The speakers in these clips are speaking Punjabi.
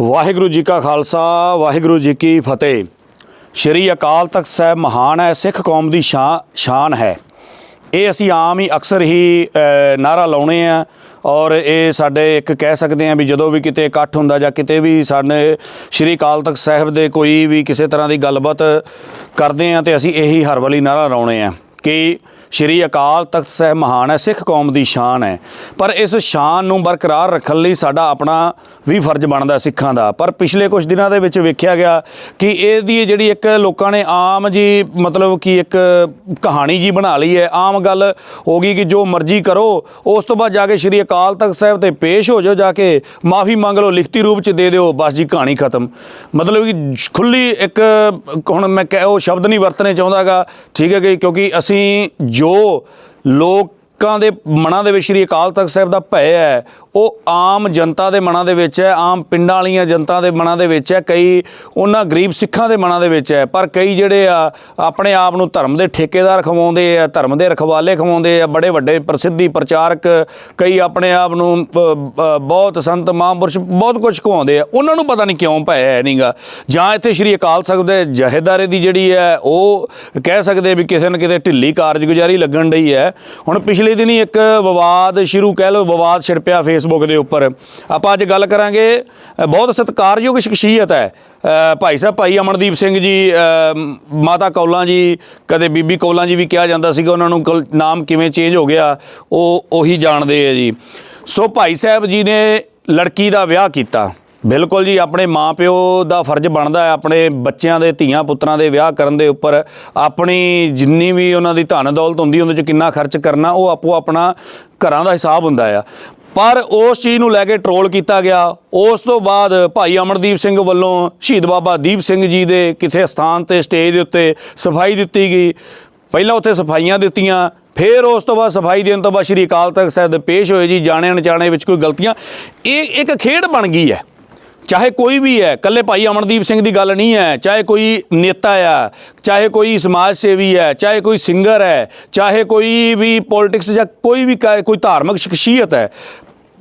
ਵਾਹਿਗੁਰੂ ਜੀ ਕਾ ਖਾਲਸਾ ਵਾਹਿਗੁਰੂ ਜੀ ਕੀ ਫਤਿਹ। ਸ਼੍ਰੀ ਅਕਾਲ ਤਖਤ ਸਾਹਿਬ ਮਹਾਨ ਹੈ ਸਿੱਖ ਕੌਮ ਦੀ ਸ਼ਾਨ ਸ਼ਾਨ ਹੈ। ਇਹ ਅਸੀਂ ਆਮ ਹੀ ਅਕਸਰ ਹੀ ਅ, ਨਾਰਾ ਲਾਉਣੇ ਆ ਔਰ ਇਹ ਸਾਡੇ ਇੱਕ ਕਹਿ ਸਕਦੇ ਆ ਵੀ ਜਦੋਂ ਵੀ ਕਿਤੇ ਇਕੱਠ ਹੁੰਦਾ ਜਾਂ ਕਿਤੇ ਵੀ ਸਾਡੇ ਸ਼੍ਰੀ ਅਕਾਲ ਤਖਤ ਸਾਹਿਬ ਦੇ ਕੋਈ ਵੀ ਕਿਸੇ ਤਰ੍ਹਾਂ ਦੀ ਗੱਲਬਾਤ ਕਰਦੇ ਆ ਤੇ ਅਸੀਂ ਇਹੀ ਹਰ ਵਾਲੀ ਨਾਰਾ ਲਾਉਣੇ ਆ ਕਿ ਸ਼੍ਰੀ ਅਕਾਲ ਤਖਤ ਸਾਹਿਬ ਮਹਾਨ ਹੈ, ਸਿੱਖ ਕੌਮ ਦੀ ਸ਼ਾਨ ਹੈ। ਪਰ ਇਸ ਸ਼ਾਨ ਨੂੰ ਬਰਕਰਾਰ ਰੱਖਣ ਲਈ ਸਾਡਾ ਆਪਣਾ ਵੀ ਫਰਜ਼ ਬਣਦਾ ਸਿੱਖਾਂ ਦਾ। ਪਰ ਪਿਛਲੇ ਕੁਝ ਦਿਨਾਂ ਦੇ ਵਿੱਚ ਵੇਖਿਆ ਗਿਆ ਕਿ ਇਹਦੀ ਜਿਹੜੀ ਇੱਕ ਲੋਕਾਂ ਨੇ ਆਮ ਜੀ ਮਤਲਬ ਕਿ ਇੱਕ ਕਹਾਣੀ ਜੀ ਬਣਾ ਲਈ ਹੈ। ਆਮ ਗੱਲ ਹੋ ਗਈ ਕਿ ਜੋ ਮਰਜ਼ੀ ਕਰੋ, ਉਸ ਤੋਂ ਬਾਅਦ ਜਾ ਕੇ ਸ਼੍ਰੀ ਅਕਾਲ ਤਖਤ ਸਾਹਿਬ ਤੇ ਪੇਸ਼ ਹੋ ਜਾਓ, ਜਾ ਕੇ ਮਾਫੀ ਮੰਗ ਲਓ, ਲਿਖਤੀ ਰੂਪ ਚ ਦੇ ਦਿਓ, ਬਸ ਜੀ ਕਹਾਣੀ ਖਤਮ। ਮਤਲਬ ਕਿ ਖੁੱਲੀ ਇੱਕ, ਹੁਣ ਮੈਂ ਕਹਿ, ਉਹ ਸ਼ਬਦ ਨਹੀਂ ਵਰਤਣੇ ਚਾਹੁੰਦਾਗਾ ਠੀਕ ਹੈ ਕਿ ਕਿਉਂਕਿ ਅਸੀਂ ਜੋ ਲੋਕਾਂ ਦੇ ਮਨਾਂ ਦੇ ਵਿੱਚ ਸ਼੍ਰੀ ਅਕਾਲ ਤਖਤ ਸਾਹਿਬ ਦਾ ਭੈ ਹੈ ਉਹ ਆਮ ਜਨਤਾ ਦੇ ਮਨਾਂ ਦੇ ਵਿੱਚ ਹੈ, ਆਮ ਪਿੰਡਾਂ ਵਾਲੀਆਂ ਜਨਤਾ ਦੇ ਮਨਾਂ ਦੇ ਵਿੱਚ ਹੈ, ਕਈ ਉਹਨਾਂ ਗਰੀਬ ਸਿੱਖਾਂ ਦੇ ਮਨਾਂ ਦੇ ਵਿੱਚ ਹੈ, ਪਰ ਕਈ ਜਿਹੜੇ ਆ, ਆਪਣੇ ਆਪ ਨੂੰ ਧਰਮ ਦੇ ਠੇਕੇਦਾਰ ਖਵਾਉਂਦੇ ਆ, ਧਰਮ ਦੇ ਰਖਵਾਲੇ ਖਵਾਉਂਦੇ ਆ, ਬੜੇ ਵੱਡੇ ਪ੍ਰਸਿੱਧੀ ਪ੍ਰਚਾਰਕ ਕਈ ਆਪਣੇ ਆਪ ਨੂੰ ਬਹੁਤ ਸੰਤ ਮਹਾਂਪੁਰਸ਼ ਬਹੁਤ ਕੁਝ ਖਵਾਉਂਦੇ ਆ। ਉਹਨਾਂ ਨੂੰ ਪਤਾ ਨਹੀਂ ਕਿਉਂ ਭੈ ਹੈ ਨਹੀਂਗਾ ਜਾਂ ਇੱਥੇ ਸ਼੍ਰੀ ਅਕਾਲ ਤਖਤ ਦੇ ਜਹੇਦਾਰੇ ਦੀ ਜਿਹੜੀ ਹੈ, ਉਹ ਕਹਿ ਸਕਦੇ ਵੀ ਕਿਸੇ ਨਾ ਕਿਤੇ ਢਿੱਲੀ ਕਾਰਜਗੁਜ਼ਾਰੀ ਲੱਗਣ ਡਈ ਹੈ। ਹੁਣ ਪਿਛਲੇ ਦਿਨੀ ਇੱਕ ਵਿਵਾਦ ਸ਼ੁਰੂ ਕਹਿ ਲਓ, ਵਿਵਾਦ ਛਿੜਪਿਆ ਫੇਸਬੁੱਕ ਦੇ ਉੱਪਰ। ਆਪਾਂ ਅੱਜ ਗੱਲ ਕਰਾਂਗੇ ਬਹੁਤ ਸਤਿਕਾਰਯੋਗ ਸ਼ਖਸੀਅਤ ਹੈ। ਭਾਈ ਸਾਹਿਬ, ਭਾਈ ਅਮਨਦੀਪ ਸਿੰਘ ਜੀ ਮਾਤਾ ਕੌਲਾਂ ਜੀ, ਕਦੇ ਬੀਬੀ ਕੌਲਾਂ ਜੀ ਵੀ ਕਿਹਾ ਜਾਂਦਾ ਸੀਗਾ, ਉਹਨਾਂ ਨੂੰ ਕਲ- ਨਾਮ ਕਿਵੇਂ ਚੇਂਜ ਹੋ ਗਿਆ, ਉਹ, ਉਹੀ ਜਾਣਦੇ ਆ ਜੀ। ਸੋ ਭਾਈ ਸਾਹਿਬ ਜੀ ਨੇ ਲੜਕੀ ਦਾ ਵਿਆਹ ਕੀਤਾ। ਬਿਲਕੁਲ ਜੀ, ਆਪਣੇ ਮਾਪਿਓ ਦਾ ਫਰਜ਼ ਬਣਦਾ ਹੈ, ਆਪਣੇ ਬੱਚਿਆਂ ਦੇ ਧੀਆਂ ਪੁੱਤਰਾਂ ਦੇ ਵਿਆਹ ਕਰਨ ਦੇ ਉੱਪਰ। ਆਪਣੀ ਜਿੰਨੀ ਵੀ ਉਹਨਾਂ ਦੀ ਧਨ ਦੌਲਤ ਹੁੰਦੀ, ਉਹਦੇ 'ਚ ਕਿੰਨਾ ਖਰਚ ਕਰਨਾ, ਉਹ ਆਪੋ ਆਪਣਾ ਘਰਾਂ ਦਾ ਹਿਸਾਬ ਹੁੰਦਾ ਆ। ਪਰ ਉਸ ਚੀਜ਼ ਨੂੰ ਲੈ ਕੇ ਟਰੋਲ ਕੀਤਾ ਗਿਆ। ਉਸ ਤੋਂ ਬਾਅਦ ਭਾਈ ਅਮਰਦੀਪ ਸਿੰਘ ਵੱਲੋਂ ਸ਼ਹੀਦ ਬਾਬਾ ਦੀਪ ਸਿੰਘ ਜੀ ਦੇ ਕਿਸੇ ਸਥਾਨ ਤੇ ਸਟੇਜ ਦੇ ਉੱਤੇ ਸਫ਼ਾਈ ਦਿੱਤੀ ਗਈ। ਪਹਿਲਾਂ ਉੱਥੇ ਸਫਾਈਆਂ ਦਿੱਤੀਆਂ, ਫਿਰ ਉਸ ਤੋਂ ਬਾਅਦ ਸਫ਼ਾਈ ਦੇਣ ਤੋਂ ਬਾਅਦ ਸ਼੍ਰੀ ਅਕਾਲ ਤਖਤ ਸਾਹਿਬ ਦੇ ਪੇਸ਼ ਹੋਏ ਜੀ, ਜਾਣੇ ਅਣਜਾਣੇ ਵਿੱਚ ਕੋਈ ਗਲਤੀਆਂ। ਇਹ ਇੱਕ ਖੇਡ ਬਣ ਗਈ ਹੈ। ਚਾਹੇ ਕੋਈ ਵੀ ਹੈ ਕੱਲੇ ਭਾਈ ਅਮਨਦੀਪ ਸਿੰਘ ਦੀ ਗੱਲ ਨਹੀਂ ਹੈ। ਚਾਹੇ ਕੋਈ ਨੇਤਾ ਆ, ਚਾਹੇ ਕੋਈ ਸਮਾਜ ਸੇਵੀ ਹੈ, ਚਾਹੇ ਕੋਈ ਸਿੰਗਰ ਹੈ, ਚਾਹੇ ਕੋਈ ਵੀ ਪੋਲਿਟਿਕਸ ਜਾਂ ਕੋਈ ਵੀ ਕ- ਕੋਈ ਧਾਰਮਿਕ ਸ਼ਖਸੀਅਤ ਹੈ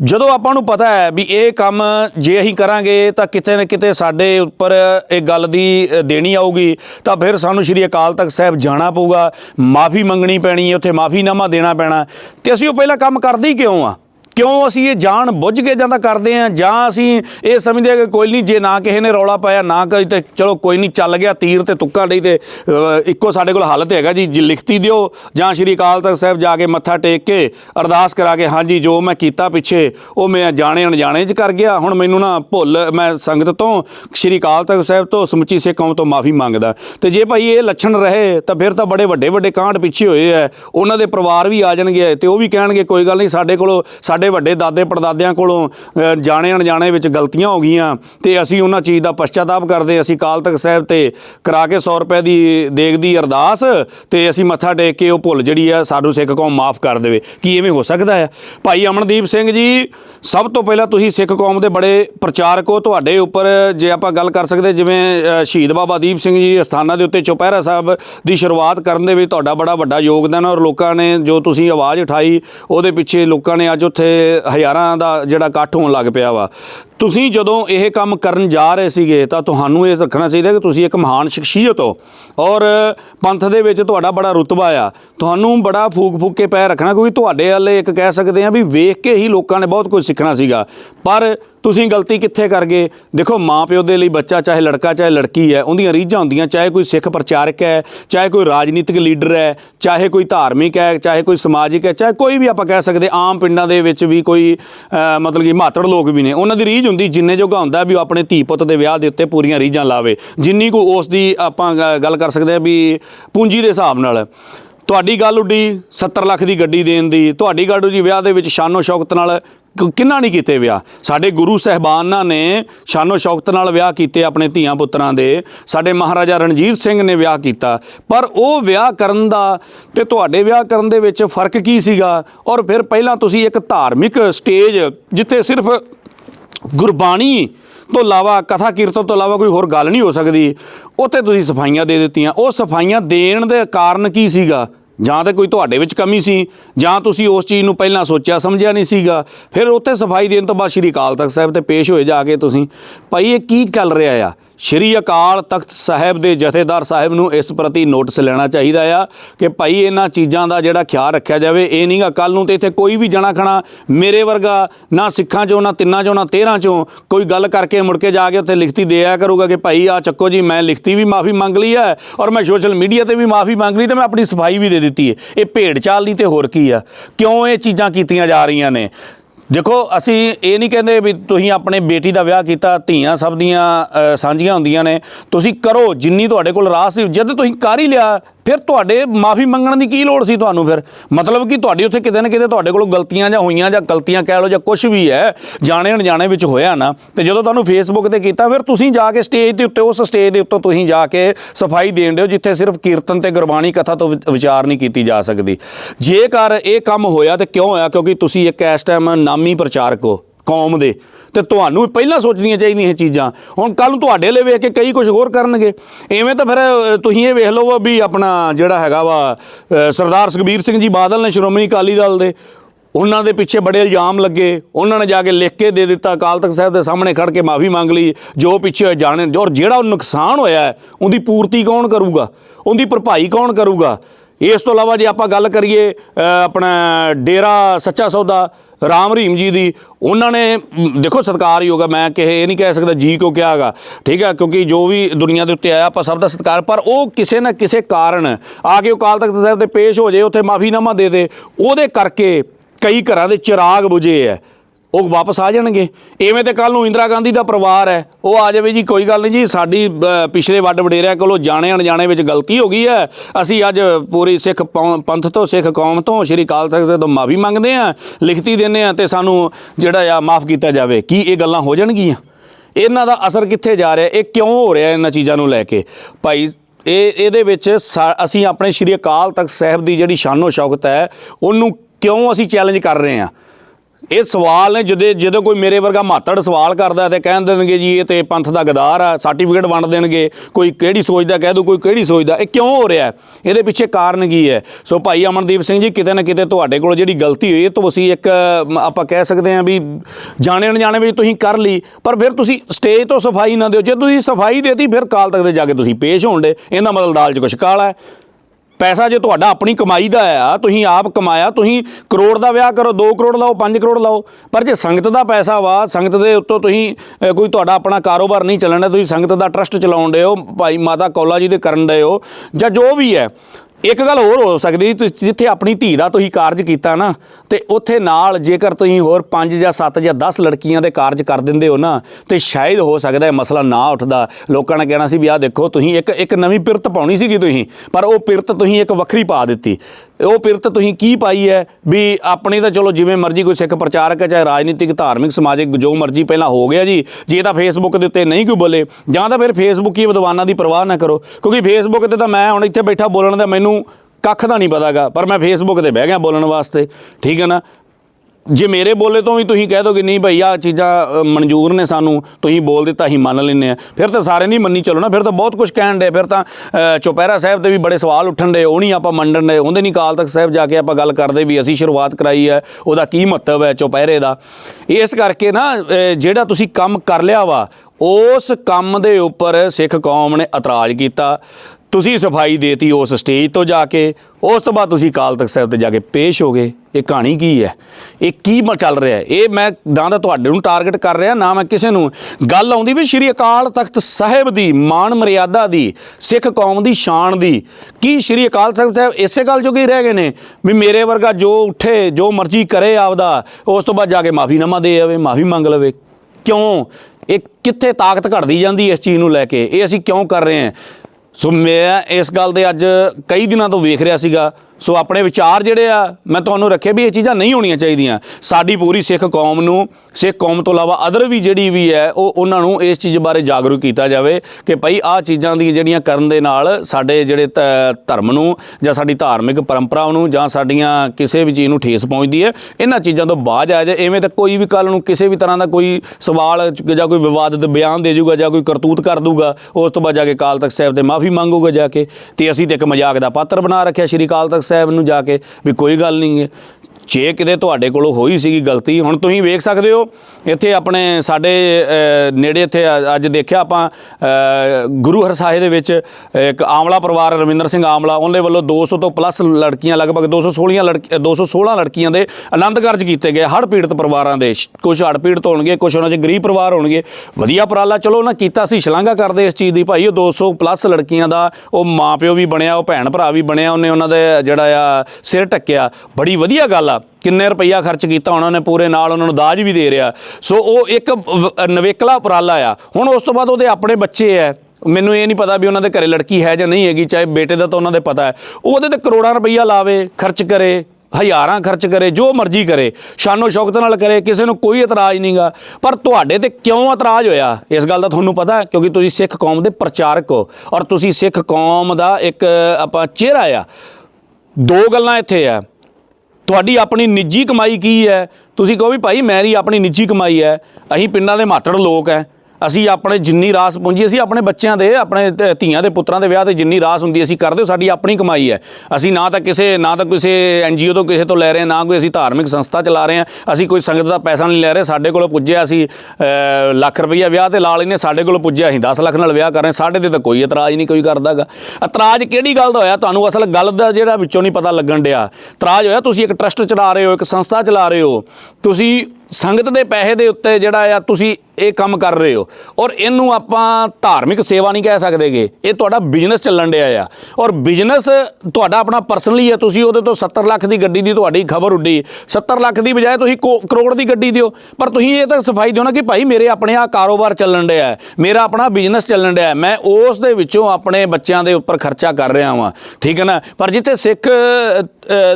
ਜਦੋਂ ਆਪਾਂ ਨੂੰ ਪਤਾ ਹੈ ਵੀ ਇਹ ਕੰਮ ਜੇ ਅਸੀਂ ਕਰਾਂਗੇ ਤਾਂ ਕਿਤੇ ਨਾ ਕਿਤੇ ਸਾਡੇ ਉੱਪਰ ਇਹ ਗੱਲ ਦੀ ਦੇਣੀ ਆਊਗੀ, ਤਾਂ ਫਿਰ ਸਾਨੂੰ ਸ਼੍ਰੀ ਅਕਾਲ ਤਖਤ ਸਾਹਿਬ ਜਾਣਾ ਪਊਗਾ। ਮਾਫੀ ਮੰਗਣੀ ਪੈਣੀ ਹੈ, ਉੱਥੇ ਮਾਫੀਨਾਮਾ ਦੇਣਾ ਪੈਣਾ। ਤੇ ਅਸੀਂ ਉਹ ਪਹਿਲਾਂ ਕੰਮ ਕਰਦੇ ਹੀ ਕਿਉਂ ਆ? ਕਿਉਂ ਅਸੀਂ ਇਹ ਜਾਣ ਬੁੱਝ ਕੇ ਜਾਂਦਾ ਕਰਦੇ ਆ ਜਾਂ ਅਸੀਂ ਇਹ ਸਮਝਦੇ ਆ ਕਿ ਕੋਈ ਨਹੀਂ, ਜੇ ਨਾ ਕਿਸੇ ਨੇ ਰੌਲਾ ਪਾਇਆ, ਨਾ ਕੋਈ ਤੇ ਚਲੋ ਕੋਈ ਨਹੀਂ, ਚੱਲ ਗਿਆ ਤੀਰ ਤੇ ਤੁੱਕਾ ਨਹੀਂ ਤੇ ਇੱਕੋ ਸਾਡੇ ਕੋਲ ਹਾਲਤ ਹੈਗਾ ਜੀ, ਜੇ ਲਿਖਤੀ ਦਿਓ। ਜਾਂ ਸ਼੍ਰੀ ਅਕਾਲ ਤਖਤ ਸਾਹਿਬ ਜਾ ਕੇ ਮੱਥਾ ਟੇਕ ਕੇ ਅਰਦਾਸ ਕਰਾ ਕੇ, ਹਾਂਜੀ, ਜੋ ਮੈਂ ਕੀਤਾ ਪਿੱਛੇ, ਉਹ ਮੈਂ ਜਾਣੇ ਅਣਜਾਣੇ ਚ ਕਰ ਗਿਆ। ਹੁਣ ਮੈਨੂੰ ਨਾ ਭੁੱਲ, ਮੈਂ ਸੰਗਤ ਤੋਂ, ਸ਼੍ਰੀ ਅਕਾਲ ਤਖਤ ਸਾਹਿਬ ਤੋਂ, ਸਮੁੱਚੀ ਸਿੱਖ ਕੌਮ ਤੋਂ ਮਾਫੀ ਮੰਗਦਾ। ਤੇ ਜੇ ਭਾਈ ਇਹ ਲੱਛਣ ਰਹੇ, ਤਾਂ ਫਿਰ ਤਾਂ ਬੜੇ ਵੱਡੇ ਵੱਡੇ ਕਾਂਡ ਪਿੱਛੇ ਹੋਏ ਐ ਉਹਨਾਂ ਦੇ ਪਰਿਵਾਰ ਵੀ ਆ ਜਾਣਗੇ ਤੇ ਉਹ ਵੀ ਕਹਿਣਗੇ, ਕੋਈ ਗੱਲ ਨਹੀਂ, ਸਾਡੇ ਕੋਲੋਂ, ਸਾਡੇ ਵੱਡੇ ਦਾਦੇ ਪੜਦਾਦਿਆਂ ਕੋਲੋਂ ਜਾਣੇ ਅਣਜਾਣੇ ਵਿੱਚ ਗਲਤੀਆਂ ਹੋ ਗਈਆਂ ਤੇ ਅਸੀਂ ਉਹਨਾਂ ਚੀਜ਼ ਦਾ ਪਛਤਾਤਾਪ ਕਰਦੇ, ਅਸੀਂ ਕਾਲ ਤਖਤ ਸਾਹਿਬ ਤੇ ਕਰਾ ਕੇ 100 ਰੁਪਏ ਦੀ ਦੇਗ ਦੀ ਅਰਦਾਸ ਤੇ ਅਸੀਂ ਮੱਥਾ ਟੇਕ ਕੇ ਉਹ ਭੁੱਲ ਜਿਹੜੀ ਆ ਸਾਡੂ ਸਿੱਖ ਕੌਮ ਮਾਫ ਕਰ ਦੇਵੇ। ਕੀ ਐਵੇਂ ਹੋ ਸਕਦਾ ਹੈ ਭਾਈ ਅਮਨਦੀਪ ਸਿੰਘ ਜੀ, ਸਭ ਤੋਂ ਪਹਿਲਾਂ ਤੁਸੀਂ ਸਿੱਖ ਕੌਮ ਦੇ ਬੜੇ ਪ੍ਰਚਾਰਕ ਹੋ, ਤੁਹਾਡੇ ਉੱਪਰ ਜੇ ਆਪਾਂ ਗੱਲ ਕਰ ਸਕਦੇ, ਜਿਵੇਂ ਸ਼ਹੀਦ ਬਾਬਾ ਦੀਪ ਸਿੰਘ ਜੀ ਅਸਥਾਨਾਂ ਦੇ ਉੱਤੇ ਚੁਪਹਿਰਾ ਸਾਹਿਬ ਦੀ ਸ਼ੁਰੂਆਤ ਕਰਨ ਦੇ ਵਿੱਚ ਤੁਹਾਡਾ ਬੜਾ ਵੱਡਾ ਯੋਗਦਾਨ ਔਰ ਲੋਕਾਂ ਨੇ ਜੋ ਤੁਸੀਂ ਆਵਾਜ਼ ਉਠਾਈ, ਉਹਦੇ ਪਿੱਛੇ ਲੋਕਾਂ ਨੇ ਅੱਜ ਉੱਥੇ ਹਜ਼ਾਰਾਂ ਦਾ ਜਿਹੜਾ ਇਕੱਠ ਹੋਣ ਲੱਗ ਪਿਆ ਵਾ। ਤੁਸੀਂ ਜਦੋਂ ਇਹ ਕੰਮ ਕਰਨ ਜਾ ਰਹੇ ਸੀਗੇ, ਤਾਂ ਤੁਹਾਨੂੰ ਇਹ ਰੱਖਣਾ ਚਾਹੀਦਾ ਕਿ ਤੁਸੀਂ ਇੱਕ ਮਹਾਨ ਸ਼ਖਸੀਅਤ ਹੋ। ਔਰ ਪੰਥ ਦੇ ਵਿੱਚ ਤੁਹਾਡਾ ਬੜਾ ਰੁਤਬਾ ਆ। ਤੁਹਾਨੂੰ ਬੜਾ ਫੂਕ ਫੂਕ ਕੇ ਪੈ ਰੱਖਣਾ, ਕਿਉਂਕਿ ਤੁਹਾਡੇ ਵਾਲੇ ਇੱਕ ਕਹਿ ਸਕਦੇ ਆ ਵੀ ਵੇਖ ਕੇ ਹੀ ਲੋਕਾਂ ਨੇ ਬਹੁਤ ਕੁਝ ਸਿੱਖਣਾ ਸੀਗਾ। ਪਰ ਤੁਸੀਂ ਗਲਤੀ ਕਿੱਥੇ ਕਰ ਗਏ? ਦੇਖੋ ਮਾਂ ਪਿਓ ਦੇ ਲਈ ਬੱਚਾ ਚਾਹੇ ਲੜਕਾ ਚਾਹੇ ਲੜਕੀ ਹੈ, ਉਹਦੀਆਂ ਰੀਝਾਂ ਹੁੰਦੀਆਂ, ਚਾਹੇ ਕੋਈ ਸਿੱਖ ਪ੍ਰਚਾਰਕ ਹੈ, ਚਾਹੇ ਕੋਈ ਰਾਜਨੀਤਿਕ ਲੀਡਰ ਹੈ, ਚਾਹੇ ਕੋਈ ਧਾਰਮਿਕ ਹੈ, ਚਾਹੇ ਕੋਈ ਸਮਾਜਿਕ ਹੈ, ਚਾਹੇ ਕੋਈ ਵੀ ਆਪਾਂ ਕਹਿ ਸਕਦੇ ਆਮ ਪਿੰਡਾਂ ਦੇ ਵਿੱਚ ਵੀ ਕੋਈ ਮਤਲਬ ਕਿ ਮਾਤੜ ਲੋਕ ਵੀ ਨੇ, ਉਹਨਾਂ ਦੀ ਰੀਝ ਹੁੰਦੀ ਜਿੰਨੇ ਜੋਗਾ ਹੁੰਦਾ ਵੀ ਉਹ ਆਪਣੇ ਧੀ ਪੁੱਤ ਦੇ ਵਿਆਹ ਦੇ ਉੱਤੇ ਪੂਰੀਆਂ ਰੀਝਾਂ ਲਾਵੇ। ਜਿੰਨੀ ਕੋ ਉਸ ਦੀ ਆਪਾਂ ਗ- ਗੱਲ ਕਰ ਸਕਦੇ ਆ ਵੀ ਪੂੰਜੀ ਦੇ ਹਿਸਾਬ ਨਾਲ। ਤੁਹਾਡੀ ਗੱਲ ਉੱਡੀ 70 ਲੱਖ ਦੀ ਗੱਡੀ ਦੇਣ ਦੀ, ਤੁਹਾਡੀ ਗੱਲ ਉੱਡੀ ਵਿਆਹ ਦੇ ਵਿੱਚ ਸ਼ਾਨੋ ਸ਼ੌਕਤ ਨਾਲ ਕ- ਕਿੰਨਾ ਨਹੀਂ ਕੀਤੇ ਵਿਆਹ? ਸਾਡੇ ਗੁਰੂ ਸਹਿਬਾਨਾਂ ਨੇ ਸ਼ਾਨੋ ਸ਼ੌਕਤ ਨਾਲ ਵਿਆਹ ਕੀਤੇ ਆਪਣੇ ਧੀਆਂ ਪੁੱਤਰਾਂ ਦੇ। ਸਾਡੇ ਮਹਾਰਾਜਾ ਰਣਜੀਤ ਸਿੰਘ ਨੇ ਵਿਆਹ ਕੀਤਾ। ਪਰ ਉਹ ਵਿਆਹ ਕਰਨ ਦਾ ਤੇ ਤੁਹਾਡੇ ਵਿਆਹ ਕਰਨ ਦੇ ਵਿੱਚ ਫ਼ਰਕ ਕੀ ਸੀਗਾ? ਔਰ ਫਿਰ ਪਹਿਲਾਂ ਤੁਸੀਂ ਇੱਕ ਧਾਰਮਿਕ ਸਟੇਜ ਜਿੱਥੇ ਸਿਰਫ ਗੁਰਬਾਣੀ ਤੋਂ ਇਲਾਵਾ ਕਥਾ ਕੀਰਤਨ ਤੋਂ ਇਲਾਵਾ ਕੋਈ ਹੋਰ ਗੱਲ ਨਹੀਂ ਹੋ ਸਕਦੀ। ਉੱਥੇ ਤੁਸੀਂ ਸਫਾਈਆਂ ਦੇ ਦਿੱਤੀਆਂ। ਉਹ ਸਫਾਈਆਂ ਦੇਣ ਦੇ ਕਾਰਨ ਕੀ ਸੀਗਾ? ਜਾਂ ਤਾਂ ਕੋਈ ਤੁਹਾਡੇ ਵਿੱਚ ਕਮੀ ਸੀ, ਜਾਂ ਤੁਸੀਂ ਉਸ ਚੀਜ਼ ਨੂੰ ਪਹਿਲਾਂ ਸੋਚਿਆ, ਸਮਝਿਆ ਨਹੀਂ ਸੀਗਾ। ਫਿਰ ਉੱਥੇ ਸਫ਼ਾਈ ਦੇਣ ਤੋਂ ਬਾਅਦ ਸ਼੍ਰੀ ਅਕਾਲ ਤਖਤ ਸਾਹਿਬ ਤੇ ਪੇਸ਼ ਹੋਏ ਜਾ ਕੇ ਤੁਸੀਂ। ਭਾਈ, ਇਹ ਕੀ ਚੱਲ ਰਿਹਾ ਆ? ਸ਼੍ਰੀ ਅਕਾਲ ਤਖਤ ਸਾਹਿਬ ਦੇ ਜਥੇਦਾਰ ਸਾਹਿਬ ਨੂੰ ਇਸ ਪ੍ਰਤੀ ਨੋਟਿਸ ਲੈਣਾ ਚਾਹੀਦਾ ਆ ਕਿ ਭਾਈ, ਇਹਨਾਂ ਚੀਜ਼ਾਂ ਦਾ ਜਿਹੜਾ ਖਿਆਲ ਰੱਖਿਆ ਜਾਵੇ, ਇਹ ਨਹੀਂਗਾ ਕੱਲ ਨੂੰ ਤੇ ਇੱਥੇ ਕੋਈ ਵੀ ਜਣਾ ਖਣਾ ਮੇਰੇ ਵਰਗਾ, ਨਾ ਸਿੱਖਾਂ ਚੋਂ, ਨਾ ਤਿੰਨਾਂ ਚੋਂ, ਨਾ ਤੇਰਾਂ ਚੋਂ, ਕੋਈ ਗੱਲ ਕਰਕੇ ਮੁੜ ਕੇ ਜਾ ਕੇ ਉੱਥੇ ਲਿਖਤੀ ਦੇ ਆਇਆ ਕਰੂਗਾ ਕਿ ਭਾਈ ਆ ਚੱਕੋ ਜੀ, ਮੈਂ ਲਿਖਤੀ ਵੀ ਮਾਫੀ ਮੰਗ ਲਈ ਹੈ ਔਰ ਮੈਂ ਸੋਸ਼ਲ ਮੀਡੀਆ ਤੇ ਵੀ ਮਾਫੀ ਮੰਗ ਲਈ ਤੇ ਮੈਂ ਆਪਣੀ ਸਫ਼ਾਈ ਵੀ ਦੇ ਦਿੱਤੀ ਹੈ ਇਹ ਭੇਡ ਚਾਲ ਨਹੀਂ ਤੇ ਹੋਰ ਕੀ ਆ? ਕਿਉਂ ਇਹ ਚੀਜ਼ਾਂ ਕੀਤੀਆਂ ਜਾ ਰਹੀਆਂ ਨੇ? ਦੇਖੋ, ਅਸੀਂ ਇਹ ਨਹੀਂ ਕਹਿੰਦੇ ਵੀ ਤੁਸੀਂ ਆਪਣੇ ਬੇਟੀ ਦਾ ਵਿਆਹ ਕੀਤਾ, ਧੀਆਂ ਸਭ ਦੀਆਂ ਸਾਂਝੀਆਂ ਹੁੰਦੀਆਂ ਨੇ। ਤੁਸੀਂ ਕਰੋ, ਜਿੰਨੀ ਤੁਹਾਡੇ ਕੋਲ ਰਾਹ ਸੀ, ਜਦ ਤੁਸੀਂ ਕਰ ਹੀ ਲਿਆ ਫਿਰ ਤੁਹਾਡੇ ਮਾਫੀ ਮੰਗਣ ਦੀ ਕੀ ਲੋੜ ਸੀ ਤੁਹਾਨੂੰ ਫਿਰ? ਮਤਲਬ ਕਿ ਤੁਹਾਡੀ ਉੱਥੇ ਕਿਤੇ ਨਾ ਕਿਤੇ ਤੁਹਾਡੇ ਕੋਲੋਂ ਗਲਤੀਆਂ ਜਾਂ ਹੋਈਆਂ ਜਾਂ ਗਲਤੀਆਂ ਕਹਿ ਲਓ ਜਾਂ ਕੁਝ ਵੀ ਹੈ, ਜਾਣੇ ਅਣਜਾਣੇ ਵਿੱਚ ਹੋਇਆ ਨਾ, ਤੇ ਜਦੋਂ ਤੁਹਾਨੂੰ ਫੇਸਬੁੱਕ ਤੇ ਕੀਤਾ, ਫਿਰ ਤੁਸੀਂ ਜਾ ਕੇ ਸਟੇਜ ਦੇ ਉੱਤੇ, ਉਸ ਸਟੇਜ ਦੇ ਉੱਤੇ ਤੁਸੀਂ ਜਾ ਕੇ ਸਫ਼ਾਈ ਦੇਣ ਦਿਓ ਜਿੱਥੇ ਸਿਰਫ ਕੀਰਤਨ ਤੇ ਗੁਰਬਾਣੀ ਕਥਾ ਤੋਂ ਵਿਚਾਰ ਨਹੀਂ ਕੀਤੀ ਜਾ ਸਕਦੀ। ਜੇਕਰ ਇਹ ਕੰਮ ਹੋਇਆ ਤੇ ਕਿਉਂ ਹੋਇਆ? ਕਿਉਂਕਿ ਤੁਸੀਂ ਇੱਕ ਇਸ ਟਾਈਮ ਨਾਮੀ ਪ੍ਰਚਾਰਕ ਹੋ। ਕੌਮ ਦੇ। ਤੇ ਤੁਹਾਨੂੰ ਪਹਿਲਾਂ ਸੋਚਣੀਆਂ ਚਾਹੀਦੀਆਂ ਇਹ ਚੀਜ਼ਾਂ। ਹੁਣ ਕੱਲ ਨੂੰ ਤੁਹਾਡੇ ਲਈ ਵੇਖ ਕੇ ਕਈ ਕੁਝ ਹੋਰ ਕਰਨਗੇ। ਐਵੇਂ ਤਾਂ ਫਿਰ ਤੁਸੀਂ ਇਹ ਵੇਖ ਲਓ ਵੀ ਆਪਣਾ ਜਿਹੜਾ ਹੈਗਾ ਵਾ ਸਰਦਾਰ ਸੁਖਬੀਰ ਸਿੰਘ ਜੀ ਬਾਦਲ ਨੇ ਸ਼੍ਰੋਮਣੀ ਅਕਾਲੀ ਦਲ ਦੇ। ਉਹਨਾਂ ਦੇ ਪਿੱਛੇ ਬੜੇ ਇਲਜ਼ਾਮ ਲੱਗੇ। ਉਹਨਾਂ ਨੇ ਜਾ ਕੇ ਲਿਖ ਕੇ ਦੇ ਦਿੱਤਾ, ਅਕਾਲ ਤਖਤ ਸਾਹਿਬ ਦੇ ਸਾਹਮਣੇ ਖੜ ਕੇ ਮਾਫੀ ਮੰਗ ਲਈ। ਜੋ ਪਿੱਛੇ ਜਾਣੇ ਔਰ ਜਿਹੜਾ ਉਹ ਨੁਕਸਾਨ ਹੋਇਆ ਉਹਦੀ ਪੂਰਤੀ ਕੌਣ ਕਰੂਗਾ? ਉਹਦੀ ਭਰਪਾਈ ਕੌਣ ਕਰੂਗਾ? ਇਸ ਤੋਂ ਇਲਾਵਾ ਜੇ ਆਪਾਂ ਗੱਲ ਕਰੀਏ ਆਪਣਾ ਡੇਰਾ ਸੱਚਾ ਸੌਦਾ ਰਾਮ ਰਹੀਮ ਜੀ ਦੀ, ਉਹਨਾਂ ਨੇ ਦੇਖੋ ਸਤਿਕਾਰਯੋਗ ਹੈ ਮੈਂ ਕਿਹ ਇਹ ਨਹੀਂ ਕਹਿ ਸਕਦਾ ਜੀ ਕਿਉਂ ਕਿਹਾ ਹੈਗਾ। ਠੀਕ ਹੈ ਕਿਉਂਕਿ ਜੋ ਵੀ ਦੁਨੀਆ ਦੇ ਉੱਤੇ ਆਇਆ, ਆਪਾਂ ਸਭ ਦਾ ਸਤਿਕਾਰ, ਪਰ ਉਹ ਕਿਸੇ ਨਾ ਕਿਸੇ ਕਾਰਨ, ਆ ਕੇ ਉਹ ਅਕਾਲ ਤਖਤ ਸਾਹਿਬ ਤੇ ਪੇਸ਼ ਹੋ ਜੇ ਉੱਥੇ ਮਾਫੀਨਾਮਾ ਦੇ ਦੇ, ਉਹਦੇ ਕਰਕੇ ਕਈ ਘਰਾਂ ਦੇ ਚਿਰਾਗ ਬੁਝੇ ਹੈ ਉਹ ਵਾਪਸ ਆ ਜਾਣਗੇ। ਐਵੇਂ ਤੇ ਕੱਲ ਨੂੰ ਇੰਦਰਾ ਗਾਂਧੀ ਦਾ ਪਰਿਵਾਰ ਹੈ। ਉਹ ਆ ਜਾਵੇ ਜੀ, ਕੋਈ ਗੱਲ ਨਹੀਂ ਜੀ, ਸਾਡੀ ਪਿਛਲੇ ਵੱਡ ਵਡੇਰਿਆਂ ਕੋਲੋਂ ਜਾਣੇ ਅਣਜਾਣੇ ਵਿੱਚ ਗਲਤੀ ਹੋ ਗਈ ਹੈ। ਅਸੀਂ ਅੱਜ ਪੂਰੀ ਸਿੱਖ ਪੌ- ਪੰਥ ਤੋਂ, ਸਿੱਖ ਕੌਮ ਤੋਂ, ਸ਼੍ਰੀ ਅਕਾਲ ਤਖਤ ਤੋਂ ਮਾਫੀ ਮੰਗਦੇ ਆ ਲਿਖਤੀ ਦਿੰਦੇ ਆ ਤੇ ਸਾਨੂੰ ਜਿਹੜਾ ਆ ਮਾਫ ਕੀਤਾ ਜਾਵੇ। ਕੀ ਇਹ ਗੱਲਾਂ ਹੋ ਜਾਣਗੀਆਂ? ਇਹਨਾਂ ਦਾ ਅਸਰ ਕਿੱਥੇ ਜਾ ਰਿਹਾ? ਇਹ ਕਿਉਂ ਹੋ ਰਿਹਾ ਇਹਨਾਂ ਚੀਜ਼ਾਂ ਨੂੰ ਲੈ ਕੇ? ਭਾਈ, ਇਹ, ਇਹਦੇ ਵਿੱਚ ਸਾ- ਅਸੀਂ ਆਪਣੇ ਸ਼੍ਰੀ ਅਕਾਲ ਤਖਤ ਸਾਹਿਬ ਦੀ ਜਿਹੜੀ ਸ਼ਾਨੋ ਸ਼ੌਕਤ ਹੈ, ਉਹਨੂੰ ਕਿਉਂ ਅਸੀਂ ਚੈਲੰਜ ਕਰ ਰਹੇ ਹਾਂ? ਇਹ ਸਵਾਲ ਨੇ ਜਦੋਂ ਜਦੋਂ ਕੋਈ ਮੇਰੇ ਵਰਗਾ ਮਾਤੜ ਸਵਾਲ ਕਰਦਾ ਤੇ ਕਹਿ ਦੇਣਗੇ ਜੀ ਇਹ ਤੇ ਪੰਥ ਦਾ ਗਦਾਰ ਆ ਸਰਟੀਫਿਕੇਟ ਵੰਡ ਦੇਣਗੇ, ਕੋਈ ਕਿਹੜੀ ਸੋਚਦਾ ਕਹਿ ਦੂ ਕੋਈ ਕਿਹੜੀ ਸੋਚਦਾ ਇਹ ਕਿਉਂ ਹੋ ਰਿਹਾ ਇਹਦੇ ਪਿੱਛੇ ਕਾਰਨ ਕੀ ਹੈ? ਸੋ ਭਾਈ ਅਮਨਦੀਪ ਸਿੰਘ ਜੀ, ਕਿਤੇ ਨਾ ਕਿਤੇ ਤੁਹਾਡੇ ਕੋਲ ਜਿਹੜੀ ਗਲਤੀ ਹੋਈ, ਇਹ ਤੋਂ ਅਸੀਂ ਇੱਕ ਆਪਾਂ ਕਹਿ ਸਕਦੇ ਹਾਂ ਵੀ ਜਾਣੇ ਅਣਜਾਣੇ ਵਿੱਚ ਤੁਸੀਂ ਕਰ ਲਈ, ਪਰ ਫਿਰ ਤੁਸੀਂ ਸਟੇਜ ਤੋਂ ਸਫ਼ਾਈ ਨਾ ਦਿਓ। ਜੇ ਤੁਸੀਂ ਸਫ਼ਾਈ ਦੇਤੀ, ਫਿਰ ਕਾਲ ਤੱਕ ਦੇ ਜਾ ਕੇ ਤੁਸੀਂ ਪੇਸ਼ ਹੋਣ ਦੇ। ਇਹਦਾ ਮਤਲਬ ਦਾਲ 'ਚ ਕੁਛ ਕਾਲਾ ਹੈ। ਪੈਸਾ ਜੇ ਤੁਹਾਡਾ ਆਪਣੀ ਕਮਾਈ ਦਾ ਆ, ਤੁਸੀਂ ਆਪ ਕਮਾਇਆ, ਤੁਸੀਂ ਕਰੋੜ ਦਾ ਵਿਆਹ ਕਰੋ 2 ਕਰੋੜ ਲਾਓ 5 ਕਰੋੜ ਲਾਓ, ਪਰ ਜੇ ਸੰਗਤ ਦਾ ਪੈਸਾ ਵਾ, ਸੰਗਤ ਦੇ ਉੱਤੋਂ ਤੁਸੀਂ ਕੋਈ ਤੁਹਾਡਾ ਆਪਣਾ ਕਾਰੋਬਾਰ ਨਹੀਂ ਚੱਲਣਾ ਤੁਸੀਂ ਸੰਗਤ ਦਾ ਟਰਸਟ ਚਲਾਉਣ ਦੇ ਹੋ, ਭਾਈ ਮਾਤਾ ਕੌਲਾ ਜੀ ਦੇ ਕਰਨ ਦੇ ਹੋ, ਜਾਂ ਜੋ ਵੀ ਹੈ ਇੱਕ ਗੱਲ ਹੋਰ ਹੋ ਸਕਦੀ ਤੁਸੀਂ ਜਿੱਥੇ ਆਪਣੀ ਧੀ ਦਾ ਤੁਸੀਂ ਕਾਰਜ ਕੀਤਾ ਨਾ, ਤੇ ਉੱਥੇ ਨਾਲ ਜੇਕਰ ਤੁਸੀਂ ਹੋਰ 5 ਜਾਂ 7 ਜਾਂ 10 ਲੜਕੀਆਂ ਦੇ ਕਾਰਜ ਕਰ ਦਿੰਦੇ ਹੋ ਨਾ, ਤੇ ਸ਼ਾਇਦ ਹੋ ਸਕਦਾ ਇਹ ਮਸਲਾ ਨਾ ਉੱਠਦਾ। ਲੋਕਾਂ ਨੇ ਕਹਿਣਾ ਸੀ ਵੀ ਆਹ ਦੇਖੋ, ਤੁਸੀਂ ਇੱਕ ਇੱਕ ਨਵੀਂ ਪਿਰਤ ਪਾਉਣੀ ਸੀਗੀ ਤੁਸੀਂ, ਪਰ ਉਹ ਪਿਰਤ ਤੁਸੀਂ ਇੱਕ ਵੱਖਰੀ ਪਾ ਦਿੱਤੀ। ਉਹ ਪਿਰਤ ਤੁਸੀਂ ਕੀ ਪਾਈ ਹੈ? ਵੀ ਆਪਣੀ ਤਾਂ ਚਲੋ ਜਿਵੇਂ ਮਰਜ਼ੀ ਕੋਈ ਸਿੱਖ ਪ੍ਰਚਾਰਕ ਹੈ, ਚਾਹੇ ਰਾਜਨੀਤਿਕ, ਧਾਰਮਿਕ, ਸਮਾਜਿਕ, ਜੋ ਮਰਜ਼ੀ ਪਹਿਲਾਂ ਹੋ ਗਿਆ ਜੀ, ਜੇ ਤਾਂ ਫੇਸਬੁੱਕ ਦੇ ਉੱਤੇ ਨਹੀਂ ਕੋਈ ਬੋਲੇ, ਜਾਂ ਤਾਂ ਫਿਰ ਫੇਸਬੁੱਕ ਹੀ ਵਿਦਵਾਨਾਂ ਦੀ ਪਰਵਾਹ ਨਾ ਕਰੋ, ਕਿਉਂਕਿ ਫੇਸਬੁੱਕ ਤੇ ਤਾਂ ਮੈਂ ਹੁਣ ਇੱਥੇ ਬੈਠਾ ਬੋਲਣ ਦਾ ਮੈਨੂੰ ਕੱਖ ਦਾ ਨਹੀਂ ਪਤਾਗਾ ਪਰ ਮੈਂ ਫੇਸਬੁੱਕ ਤੇ ਬਹਿ ਗਿਆ ਬੋਲਣ ਵਾਸਤੇ, ਠੀਕ ਹੈ ਨਾ? ਜੇ ਮੇਰੇ ਬੋਲੇ ਤੋਂ ਵੀ ਤੁਸੀਂ ਕਹਿ ਦੋਗੇ ਨਹੀਂ ਭਈ ਆਹ ਚੀਜ਼ਾਂ ਮਨਜ਼ੂਰ ਨੇ ਸਾਨੂੰ ਤੁਸੀਂ ਬੋਲ ਦਿੱਤਾ ਅਸੀਂ ਮੰਨ ਲੈਂਦੇ ਆ ਫਿਰ ਤਾਂ ਸਾਰੇ ਨਹੀਂ ਮੰਨੀ ਚਲੋ ਨਾ ਫਿਰ ਤਾਂ ਬਹੁਤ ਕੁਝ ਕਹਿਣ ਦੇ ਫਿਰ ਤਾਂ ਅ, ਸਾਹਿਬ ਦੇ ਵੀ ਬੜੇ ਸਵਾਲ ਉੱਠਣ ਦੇ ਉਹ ਨਹੀਂ ਆਪਾਂ ਮੰਨਣ ਦੇ ਉਹਦੇ ਨਹੀਂ ਕਾਲ ਤੱਕ ਸਾਹਿਬ ਜਾ ਕੇ ਆਪਾਂ ਗੱਲ ਕਰਦੇ ਵੀ ਅਸੀਂ ਸ਼ੁਰੂਆਤ ਕਰਾਈ ਹੈ ਉਹਦਾ ਕੀ ਮਹੱਤਵ ਹੈ ਚੁਪਹਿਰੇ ਦਾ। ਇਸ ਕਰਕੇ ਨਾ ਜਿਹੜਾ ਤੁਸੀਂ ਕੰਮ ਕਰ ਲਿਆ ਵਾ ਉਸ ਕੰਮ ਦੇ ਉੱਪਰ ਸਿੱਖ ਕੌਮ ਨੇ ਇਤਰਾਜ਼ ਕੀਤਾ। ਤੁਸੀਂ ਸਫ਼ਾਈ ਦੇਤੀ ਉਸ ਸਟੇਜ ਤੋਂ ਜਾ ਕੇ, ਉਸ ਤੋਂ ਬਾਅਦ ਤੁਸੀਂ ਕਾਲ ਤਖਤ ਸਾਹਿਬ ਤੇ ਜਾ ਕੇ ਪੇਸ਼ ਹੋ ਗਏ। ਇਹ ਕਹਾਣੀ ਕੀ ਹੈ? ਇਹ ਕੀ ਚੱਲ ਰਿਹਾ ਹੈ? ਇਹ ਮੈਂ ਨਾ ਤਾਂ ਤੁਹਾਡੇ ਨੂੰ ਟਾਰਗੇਟ ਕਰ ਰਿਹਾ, ਨਾ ਮੈਂ ਕਿਸੇ ਨੂੰ। ਗੱਲ ਆਉਂਦੀ ਵੀ ਸ਼੍ਰੀ ਅਕਾਲ ਤਖਤ ਸਾਹਿਬ ਦੀ, ਮਾਣ ਮਰਿਆਦਾ ਦੀ, ਸਿੱਖ ਕੌਮ ਦੀ ਸ਼ਾਨ ਦੀ। ਕੀ ਸ਼੍ਰੀ ਅਕਾਲ ਤਖਤ ਸਾਹਿਬ ਇਸੇ ਗੱਲ ਜੋਗੇ ਹੀ ਰਹਿ ਗਏ ਨੇ? ਵੀ ਮੇਰੇ ਵਰਗਾ ਜੋ ਉੱਠੇ, ਜੋ ਮਰਜ਼ੀ ਕਰੇ ਆਪਦਾ, ਉਸ ਤੋਂ ਬਾਅਦ ਜਾ ਕੇ ਮਾਫੀਨਾਮਾ ਦੇ ਆਵੇ ਮਾਫੀ ਮੰਗ ਲਵੇ। ਕਿਉਂ? ਇਹ ਕਿੱਥੇ ਤਾਕਤ ਘਟਦੀ ਜਾਂਦੀ ਇਸ ਚੀਜ਼ ਨੂੰ ਲੈ ਕੇ? ਇਹ ਅਸੀਂ ਕਿਉਂ ਕਰ ਰਹੇ ਹਾਂ? ਸੋ ਮੈਂ ਇਸ ਗੱਲ ਦੇ ਅੱਜ ਕਈ ਦਿਨਾਂ ਤੋਂ ਵੇਖ ਰਿਹਾ ਸੀਗਾ ਸੋ ਆਪਣੇ ਵਿਚਾਰ ਜਿਹੜੇ ਆ, ਮੈਂ ਤੁਹਾਨੂੰ ਰੱਖੇ ਵੀ ਇਹ ਚੀਜ਼ਾਂ ਨਹੀਂ ਹੋਣੀਆਂ ਚਾਹੀਦੀਆਂ। ਸਾਡੀ ਪੂਰੀ ਸਿੱਖ ਕੌਮ ਨੂੰ, ਸਿੱਖ ਕੌਮ ਤੋਂ ਇਲਾਵਾ ਅਦਰ ਵੀ ਜਿਹੜੀ ਵੀ ਹੈ, ਉਹ ਉਹਨਾਂ ਨੂੰ ਇਸ ਚੀਜ਼ ਬਾਰੇ ਜਾਗਰੂਕ ਕੀਤਾ ਜਾਵੇ ਕਿ ਭਈ ਆਹ ਚੀਜ਼ਾਂ ਦੀ ਜਿਹੜੀਆਂ ਕਰਨ ਦੇ ਨਾਲ ਸਾਡੇ ਜਿਹੜੇ ਧ- ਧਰਮ ਨੂੰ ਜਾਂ ਸਾਡੀ ਧਾਰਮਿਕ ਪਰੰਪਰਾ ਨੂੰ ਜਾਂ ਸਾਡੀਆਂ ਕਿਸੇ ਵੀ ਚੀਜ਼ ਨੂੰ ਠੇਸ ਪਹੁੰਚਦੀ ਹੈ, ਇਹਨਾਂ ਚੀਜ਼ਾਂ ਤੋਂ ਬਾਅਦ ਆ ਜਾਏ। ਐਵੇਂ ਤਾਂ ਕੋਈ ਵੀ ਕੱਲ ਨੂੰ ਕਿਸੇ ਵੀ ਤਰ੍ਹਾਂ ਦਾ ਕੋਈ ਸਵਾਲ ਜਾਂ ਕੋਈ ਵਿਵਾਦਤ ਬਿਆਨ ਦੇ ਜਾਊਗਾ ਜਾਂ ਕੋਈ ਕਰਤੂਤ ਕਰ ਦੂਗਾ, ਉਸ ਤੋਂ ਬਾਅਦ ਜਾ ਕੇ ਕਾਲ ਤਖਤ ਸਾਹਿਬ ਤੇ ਮਾਫੀ ਮੰਗੂਗਾ ਜਾ ਕੇ। ਤੇ ਅਸੀਂ ਤੇ ਇੱਕ ਮਜ਼ਾਕ ਦਾ ਪਾਤਰ ਬਣਾ ਰੱਖਿਆ ਸ਼੍ਰੀ ਕਾਲ ਤਖਤ ਸਾਹਿਬ ਨੂੰ ਜਾ ਕੇ ਵੀ ਕੋਈ ਗੱਲ ਨਹੀਂ ਹੈ। ਜੇ ਕਿਤੇ ਤੁਹਾਡੇ ਕੋਲੋਂ ਹੋਈ ਸੀਗੀ ਗਲਤੀ ਹੁਣ ਤੁਸੀਂ ਵੇਖ ਸਕਦੇ ਹੋ ਇੱਥੇ ਆਪਣੇ ਸਾਡੇ ਨੇੜੇ ਇੱਥੇ ਅੱਜ ਦੇਖਿਆ ਆਪਾਂ ਅ, ਗੁਰੂ ਹਰਸਾਏ ਦੇ ਵਿੱਚ ਇੱਕ ਆਮਲਾ ਪਰਿਵਾਰ ਰਵਿੰਦਰ ਸਿੰਘ ਆਮਲਾ ਉਹਦੇ ਵੱਲੋਂ 200 ਤੋਂ ਪਲੱਸ ਲੜਕੀਆਂ ਲਗਭਗ 216 ਲੜਕੀ 216 ਲੜਕੀਆਂ ਦੇ ਆਨੰਦ ਕਾਰਜ ਕੀਤੇ ਗਏ ਹੜ੍ਹ ਪੀੜਤ ਪਰਿਵਾਰਾਂ ਦੇ ਕੁਝ ਹੜ੍ਹ ਪੀੜਤ ਹੋਣਗੇ ਕੁਝ ਉਹਨਾਂ 'ਚ ਗਰੀਬ ਪਰਿਵਾਰ ਹੋਣਗੇ। ਵਧੀਆ ਉਪਰਾਲਾ ਚਲੋ ਉਹਨਾਂ ਕੀਤਾ ਸੀ ਸ਼ਲਾਘਾ ਕਰਦੇ ਇਸ ਚੀਜ਼ ਦੀ ਭਾਈ ਉਹ 200 ਪਲੱਸ ਲੜਕੀਆਂ ਦਾ ਉਹ ਮਾਪਿਓ ਵੀ ਬਣਿਆ ਉਹ ਭੈਣ ਭਰਾ ਵੀ ਬਣਿਆ ਉਹਨੇ ਉਹਨਾਂ ਦੇ ਜਿਹੜਾ ਆ ਸਿਰ ਟੱਕਿਆ ਬੜੀ ਵਧੀਆ ਗੱਲ ਆ। ਕਿੰਨੇ ਰੁਪਈਆ ਖਰਚ ਕੀਤਾ ਉਹਨਾਂ ਨੇ ਪੂਰੇ ਨਾਲ ਉਹਨਾਂ ਨੂੰ ਦਾਜ ਵੀ ਦੇ ਰਿਹਾ। ਸੋ ਉਹ ਇੱਕ ਵ- ਨਵੇਕਲਾ ਉਪਰਾਲਾ ਆ। ਹੁਣ ਉਸ ਤੋਂ ਬਾਅਦ ਉਹਦੇ ਆਪਣੇ ਬੱਚੇ ਐ। ਮੈਨੂੰ ਇਹ ਨਹੀਂ ਪਤਾ ਵੀ ਉਹਨਾਂ ਦੇ ਘਰੇ ਲੜਕੀ ਹੈ ਜਾਂ ਨਹੀਂ ਹੈਗੀ, ਚਾਹੇ ਬੇਟੇ ਦਾ ਤਾਂ ਉਹਨਾਂ ਦੇ ਪਤਾ ਹੈ ਉਹ ਉਹਦੇ ਤੇ ਕਰੋੜਾਂ ਰੁਪਈਆ ਲਾਵੇ, ਖਰਚ ਕਰੇ, ਹਜ਼ਾਰਾਂ ਖਰਚ ਕਰੇ, ਜੋ ਮਰਜ਼ੀ ਕਰੇ। ਸ਼ਾਨੋ ਸ਼ੌਕਤ ਨਾਲ ਕਰੇ, ਕਿਸੇ ਨੂੰ ਕੋਈ ਇਤਰਾਜ਼ ਨਹੀਂਗਾ ਪਰ ਤੁਹਾਡੇ ਤੇ ਕਿਉਂ ਇਤਰਾਜ਼ ਹੋਇਆ? ਇਸ ਗੱਲ ਦਾ ਤੁਹਾਨੂੰ ਪਤਾ ਕਿਉਂਕਿ ਤੁਸੀਂ ਸਿੱਖ ਕੌਮ ਦੇ ਪ੍ਰਚਾਰਕ ਹੋ। ਔਰ ਤੁਸੀਂ ਸਿੱਖ ਕੌਮ ਦਾ ਇੱਕ ਆਪਾਂ ਚਿਹਰਾ ਆ। ਦੋ ਗੱਲਾਂ ਇੱਥੇ ਆ ਤੁਹਾਡੀ ਆਪਣੀ ਨਿੱਜੀ ਕਮਾਈ ਕੀ ਹੈ? ਤੁਸੀਂ ਕਹੋ ਵੀ ਭਾਈ, ਮੇਰੀ ਆਪਣੀ ਨਿੱਜੀ ਕਮਾਈ ਹੈ। ਅਸੀਂ ਪਿੰਡਾਂ ਦੇ ਮਾਤੜ ਲੋਕ ਹੈ। ਅਸੀਂ ਆਪਣੇ ਜਿੰਨੀ ਰਾਸ ਪੂੰਜੀ, ਅਸੀਂ ਆਪਣੇ ਬੱਚਿਆਂ ਦੇ, ਆਪਣੇ ਧੀਆਂ ਦੇ ਪੁੱਤਰਾਂ ਦੇ ਵਿਆਹ ਤੇ ਜਿੰਨੀ ਰਾਸ ਹੁੰਦੀ, ਅਸੀਂ ਕਰਦੇ ਹੋ, ਸਾਡੀ ਆਪਣੀ ਕਮਾਈ ਹੈ। ਅਸੀਂ ਨਾ ਤਾਂ ਕਿਸੇ, ਨਾ ਤਾਂ ਕਿਸੇ ਐਨਜੀਓ ਤੋਂ ਕਿਸੇ ਤੋਂ ਲੈ ਰਹੇ ਹਾਂ, ਨਾ ਕੋਈ ਅਸੀਂ ਧਾਰਮਿਕ ਸੰਸਥਾ ਚਲਾ ਰਹੇ ਹਾਂ, ਅਸੀਂ ਕੋਈ ਸੰਗਤ ਦਾ ਪੈਸਾ ਨਹੀਂ ਲੈ ਰਹੇ, ਸਾਡੇ ਕੋਲ ਪੁੱਜਿਆ ਅਸੀਂ ਲੱਖ ਰੁਪਈਆ ਵਿਆਹ ਤੇ ਲਾ ਲੈਨੇ ਸਾਡੇ ਕੋਲ ਪੁੱਜਿਆ, ਅਸੀਂ 10 ਲੱਖ ਨਾਲ ਵਿਆਹ ਕਰ ਰਹੇ ਹਾਂ, ਸਾਡੇ ਤੇ ਤਾਂ ਕੋਈ ਇਤਰਾਜ਼ ਨਹੀਂ, ਕੋਈ ਕਰਦਾਗਾ ਇਤਰਾਜ਼ ਕਿਹੜੀ ਗੱਲ ਦਾ ਹੋਇਆ? ਤੁਹਾਨੂੰ ਅਸਲ ਗੱਲ ਦਾ ਜਿਹੜਾ ਵਿੱਚੋਂ ਨਹੀਂ ਪਤਾ ਲੱਗਣ ਡਿਆ। ਇਤਰਾਜ਼ ਹੋਇਆ, ਤੁਸੀਂ ਇੱਕ ਟਰਸਟ ਚਲਾ ਰਹੇ ਹੋ, ਇੱਕ ਸੰਸਥਾ ਚਲਾ ਰਹੇ ਹੋ। ਤੁਸੀਂ ਸੰਗਤ ਦੇ ਪੈਸੇ ਦੇ ਉੱਤੇ ਜਿਹੜਾ ਆ ਤੁਸੀਂ ਇਹ ਕੰਮ ਕਰ ਰਹੇ ਹੋ ਔਰ ਇਹਨੂੰ ਆਪਾਂ ਧਾਰਮਿਕ ਸੇਵਾ ਨਹੀਂ ਕਹਿ ਸਕਦੇਗੇ। ਇਹ ਤੁਹਾਡਾ ਬਿਜ਼ਨਸ ਚੱਲਣ ਡਿਆ ਆ। ਔਰ ਬਿਜ਼ਨਸ ਤੁਹਾਡਾ ਆਪਣਾ ਪਰਸਨਲੀ ਹੈ ਤੁਸੀਂ ਉਹਦੇ ਤੋਂ 70 ਲੱਖ ਦੀ ਗੱਡੀ ਦੀ ਤੁਹਾਡੀ ਖਬਰ ਉੱਡੀ। 70 ਲੱਖ ਦੀ ਬਜਾਏ ਤੁਸੀਂ ਕੋ- ਕਰੋੜ ਦੀ ਗੱਡੀ ਦਿਓ। ਪਰ ਤੁਸੀਂ ਇਹ ਤਾਂ ਸਫ਼ਾਈ ਦਿਓ ਨਾ ਕਿ ਭਾਈ ਮੇਰੇ ਆਪਣੇ ਆ ਕਾਰੋਬਾਰ ਚੱਲਣ ਡਿਆ ਮੇਰਾ ਆਪਣਾ ਬਿਜ਼ਨਸ ਚੱਲਣ ਡਿਆ ਮੈਂ ਉਸ ਦੇ ਵਿੱਚੋਂ ਆਪਣੇ ਬੱਚਿਆਂ ਦੇ ਉੱਪਰ ਖਰਚਾ ਕਰ ਰਿਹਾ ਹਾਂ ਠੀਕ ਹੈ ਨਾ? ਪਰ ਜਿੱਥੇ ਸਿੱਖ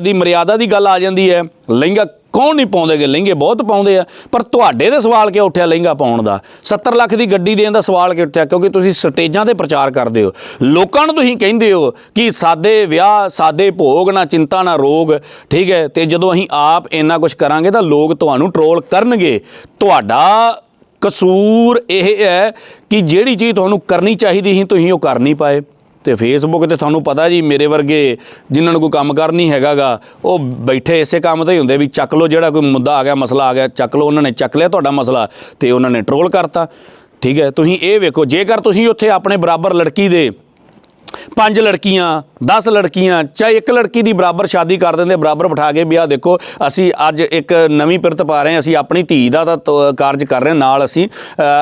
ਦੀ ਮਰਿਆਦਾ ਦੀ ਗੱਲ ਆ ਜਾਂਦੀ ਹੈ, ਲਹਿੰਗਾ ਕੌਣ ਨਹੀਂ ਪਾਉਂਦੇਗੇ ਲਹਿੰਗੇ ਬਹੁਤ ਪਾਉਂਦੇ ਆ, ਪਰ ਤੁਹਾਡੇ ਦੇ ਸਵਾਲ ਕਿਉਂ ਉੱਠਿਆ ਲਹਿੰਗਾ ਪਾਉਣ ਦਾ? 70 ਲੱਖ ਦੀ ਗੱਡੀ ਦੇਣ ਦਾ ਸਵਾਲ ਕਿਉਂ ਉੱਠਿਆ? ਕਿਉਂਕਿ ਤੁਸੀਂ ਸਟੇਜਾਂ ਤੇ ਪ੍ਰਚਾਰ ਕਰਦੇ ਹੋ। ਲੋਕਾਂ ਨੂੰ ਤੁਸੀਂ ਕਹਿੰਦੇ ਹੋ ਕਿ ਸਾਦੇ ਵਿਆਹ, ਸਾਦੇ ਭੋਗ, ਨਾ ਚਿੰਤਾ, ਨਾ ਰੋਗ, ਠੀਕ ਹੈ? ਤੇ ਜਦੋਂ ਅਸੀਂ ਆਪ ਇੰਨਾ ਕੁਝ ਕਰਾਂਗੇ ਤਾਂ ਲੋਕ ਤੁਹਾਨੂੰ ਟਰੋਲ ਕਰਨਗੇ। ਤੁਹਾਡਾ ਕਸੂਰ ਇਹ ਹੈ ਕਿ ਜਿਹੜੀ ਚੀਜ਼ ਤੁਹਾਨੂੰ ਕਰਨੀ ਚਾਹੀਦੀ ਸੀ, ਤੁਸੀਂ ਉਹ ਕਰ ਨਹੀਂ ਪਾਏ। ਤੇ ਫੇਸਬੁੱਕ ਤੇ ਤੁਹਾਨੂੰ ਪਤਾ ਜੀ, ਮੇਰੇ ਵਰਗੇ ਜਿਨ੍ਹਾਂ ਨੂੰ ਕੋਈ ਕੰਮ ਕਰ ਨਹੀਂ ਹੈਗਾਗਾ, ਉਹ ਬੈਠੇ ਇਸੇ ਕੰਮ ਤੇ ਹੀ ਹੁੰਦੇ ਵੀ ਚੱਕ ਲਓ ਜਿਹੜਾ ਕੋਈ ਮੁੱਦਾ ਆ ਗਿਆ, ਮਸਲਾ ਆ ਗਿਆ, ਚੱਕ ਲਓ, ਉਹਨਾਂ ਨੇ ਚੱਕ ਲਿਆ ਤੁਹਾਡਾ ਮਸਲਾ ਤੇ ਉਹਨਾਂ ਨੇ ਟਰੋਲ ਕਰਤਾ। ਠੀਕ ਹੈ, ਤੁਸੀਂ ਇਹ ਵੇਖੋ, ਜੇਕਰ ਤੁਸੀਂ ਉੱਥੇ ਆਪਣੇ ਬਰਾਬਰ ਲੜਕੀ ਦੇ ਪੰਜ ਲੜਕੀਆਂ 10 ਲੜਕੀਆਂ, ਚਾਹੇ ਇੱਕ ਲੜਕੀ ਦੀ ਬਰਾਬਰ ਸ਼ਾਦੀ ਕਰ ਦਿੰਦੇ, ਬਰਾਬਰ ਬਿਠਾ ਕੇ ਵੀ ਆਹ ਦੇਖੋ, ਅਸੀਂ ਅੱਜ ਇੱਕ ਨਵੀਂ ਪਿਰਤ ਪਾ ਰਹੇ ਹਾਂ, ਅਸੀਂ ਆਪਣੀ ਧੀ ਦਾ ਤਾਂ ਤ- ਕਾਰਜ ਕਰ ਰਹੇ ਨਾਲ ਅਸੀਂ